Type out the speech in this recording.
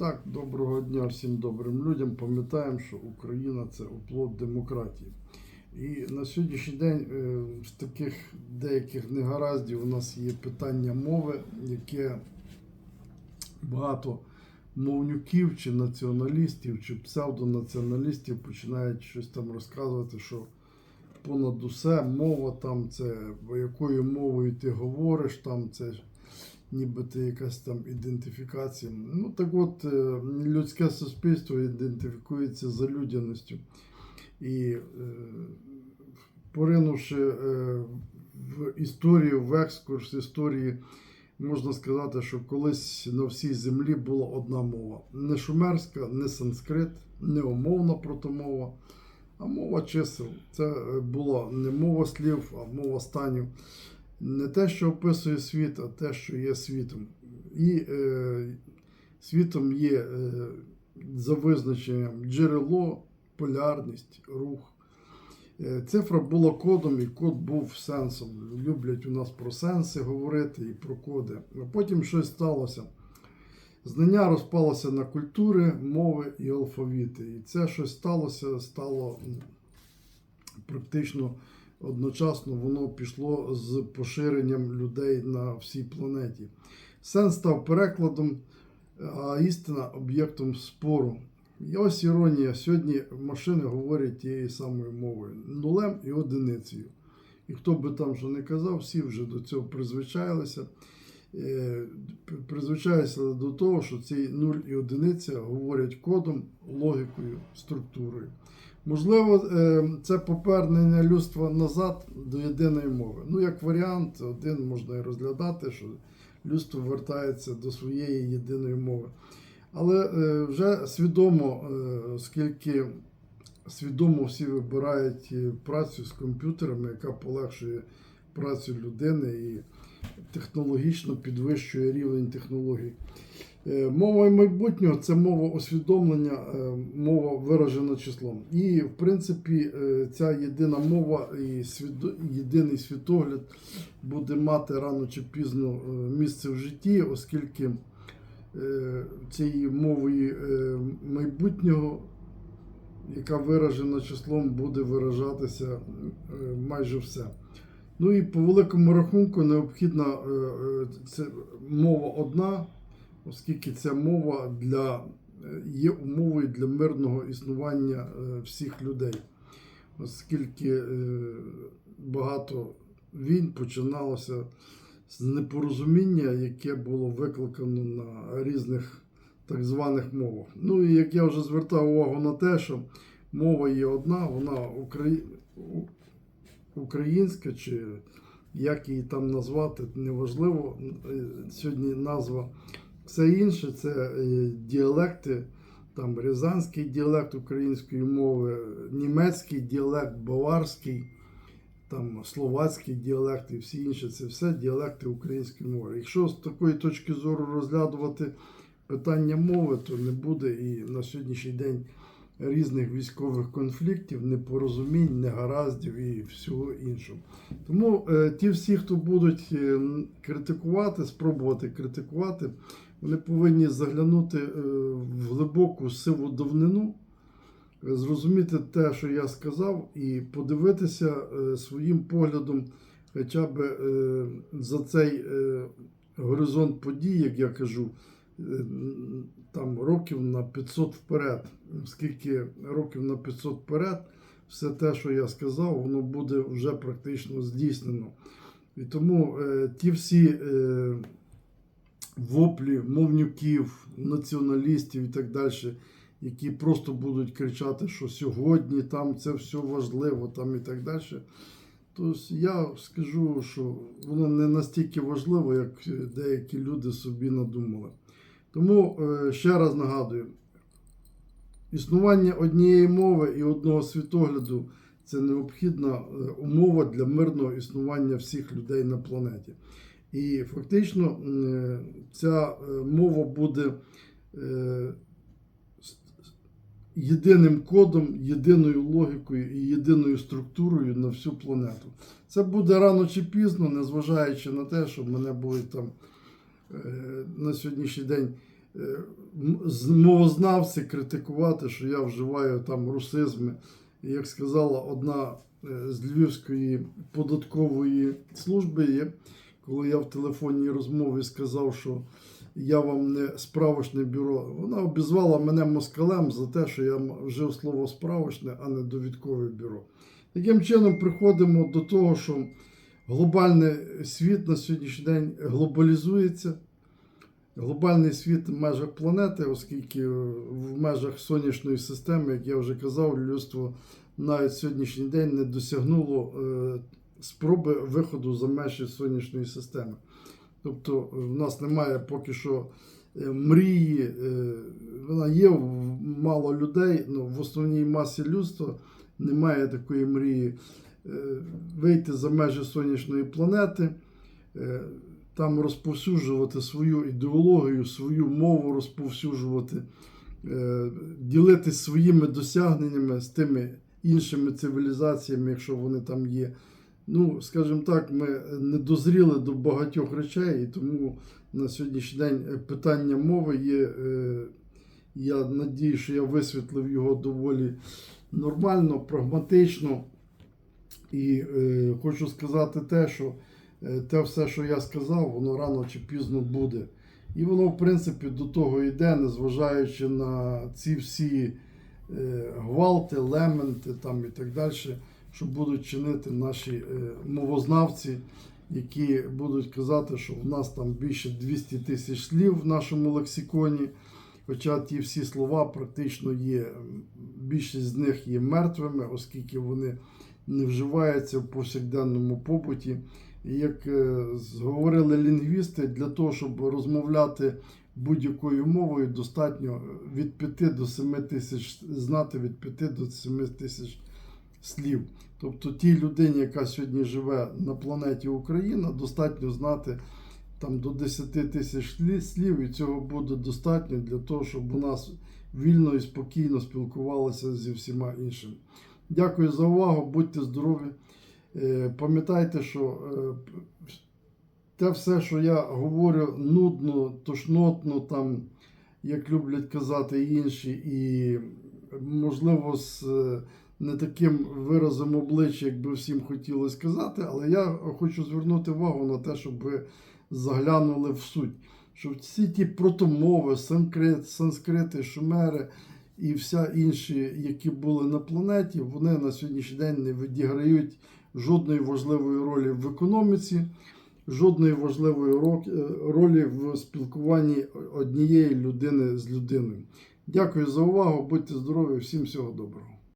Так, доброго дня всім добрим людям. Пам'ятаємо, що Україна це оплот демократії. І на сьогоднішній день е, з таких деяких негараздів у нас є питання мови, яке багато мовнюків чи націоналістів, чи псевдонаціоналістів починають щось там розказувати, що понад усе мова там це якою мовою ти говориш, там це ніби ти якась там ідентифікація. Ну так от е, людське суспільство ідентифікується за людяністю. І е, поринувши е, в історію, в екскурс історії, можна сказати, що колись на всій землі була одна мова. Не шумерська, не санскрит, не умовна протомова, а мова чисел. Це була не мова слів, а мова станів. Не те, що описує світ, а те, що є світом. І е, світом є е, за визначенням джерело, полярність, рух. Е, Цифра була кодом, і код був сенсом. Люблять у нас про сенси говорити і про коди. А потім щось сталося. Знання розпалося на культури, мови і алфавіти. І це щось сталося, стало практично одночасно воно пішло з поширенням людей на всій планеті. Сенс став перекладом, а істина об'єктом спору. І ось іронія. Сьогодні машини говорять тією самою мовою нулем і одиницею. І хто би там що не казав, всі вже до цього призвичайлися. Е, до того, що ці нуль і одиниця говорять кодом, логікою, структурою. Можливо, е, це повернення людства назад до єдиної мови. Ну, як варіант, один можна і розглядати, що людство вертається до своєї єдиної мови. Але е, вже свідомо, е, оскільки свідомо всі вибирають працю з комп'ютерами, яка полегшує працю людини і технологічно підвищує рівень технологій. Е, Мова майбутнього це мова усвідомлення, е, мова виражена числом. І, в принципі, е, ця єдина мова і єдиний світогляд буде мати рано чи пізно місце в житті, оскільки цією мовою майбутнього, яка виражена числом, буде виражатися майже все. Ну і по великому рахунку необхідна це мова одна, оскільки ця мова для, є умовою для мирного існування е, всіх людей, оскільки е, багато війн починалося з непорозуміння, яке було викликано на різних так званих мовах. Ну і як я вже звертав увагу на те, що мова є одна, вона украї... українська чи як її там назвати, неважливо. Е, Сьогодні назва. Все інше це е, діалекти, там рязанський діалект української мови, німецький діалект, баварський, там словацький діалект і всі інші це все діалекти української мови. Якщо з такої точки зору розглядувати питання мови, то не буде і на сьогоднішній день різних військових конфліктів, непорозумінь, негараздів і всього іншого. Тому е, ті всі, хто будуть е, критикувати, спробувати критикувати, вони повинні заглянути е, в глибоку сиву давнину, е, зрозуміти те, що я сказав, і подивитися е, своїм поглядом, хоча б за цей горизонт подій, як я кажу, там років на 500 вперед. Скільки років на 500 вперед, все те, що я сказав, воно буде вже практично здійснено. І тому ті всі воплі мовнюків, націоналістів і так далі, які просто будуть кричати, що сьогодні там це все важливо, там і так далі. То я скажу, що воно не настільки важливо, як деякі люди собі надумали. Тому е, ще раз нагадую: існування однієї мови і одного світогляду це необхідна е, умова для мирного існування всіх людей на планеті. І фактично е, ця е, мова буде е, єдиним кодом, єдиною логікою і єдиною структурою на всю планету. Це буде рано чи пізно, незважаючи на те, що мене були там на сьогоднішній день мовознавці критикувати, що я вживаю там русизми. Як сказала одна з Львівської податкової служби, коли я в телефонній розмові сказав, що я вам не справочне бюро, вона обізвала мене москалем за те, що я вжив слово справочне, а не довідкове бюро. Таким чином приходимо до того, що глобальний світ на сьогоднішній день глобалізується. Глобальний світ в межах планети, оскільки в межах сонячної системи, як я вже казав, людство навіть сьогоднішній день не досягнуло е, спроби виходу за межі сонячної системи. Тобто в нас немає поки що е, мрії, е, вона є мало людей, але в основній масі людства немає такої мрії е, вийти за межі сонячної планети, там розповсюджувати свою ідеологію, свою мову розповсюджувати, ділитися своїми досягненнями з тими іншими цивілізаціями, якщо вони там є. Ну, скажімо так, ми не дозріли до багатьох речей, і тому на сьогоднішній день е, питання мови є. е, Я надію, що я висвітлив його доволі нормально, прагматично. І е, хочу сказати те, що те все, що я сказав, воно рано чи пізно буде. І воно, в принципі, до того йде, незважаючи на ці всі гвалти, лементи там і так далі, що будуть чинити наші е, мовознавці, які будуть казати, що в нас там більше 200 тисяч слів в нашому лексиконі. Хоча ті всі слова практично є, більшість з них є мертвими, оскільки вони не вживаються в повсякденному побуті. І як е, говорили лінгвісти, для того, щоб розмовляти будь-якою мовою, достатньо від 5 до 7 тисяч знати від 5 до 7 тисяч слів. Тобто тій людині, яка сьогодні живе на планеті Україна, достатньо знати там до 10 тисяч слів, і цього буде достатньо для того, щоб у нас вільно і спокійно спілкувалися зі всіма іншими. Дякую за увагу, будьте здорові. Е, Пам'ятайте, що е, те все, що я говорю, нудно, тошнотно, там, як люблять казати інші, і можливо з не таким виразом обличчя, як би всім хотілося сказати, але я хочу звернути увагу на те, щоб ви заглянули в суть. Що всі ті протомови, санскрит, санскрити, шумери і вся інші, які були на планеті, вони на сьогоднішній день не відіграють жодної важливої ролі в економіці, жодної важливої е, ролі в спілкуванні однієї людини з людиною. Дякую за увагу, будьте здорові, всім всього доброго.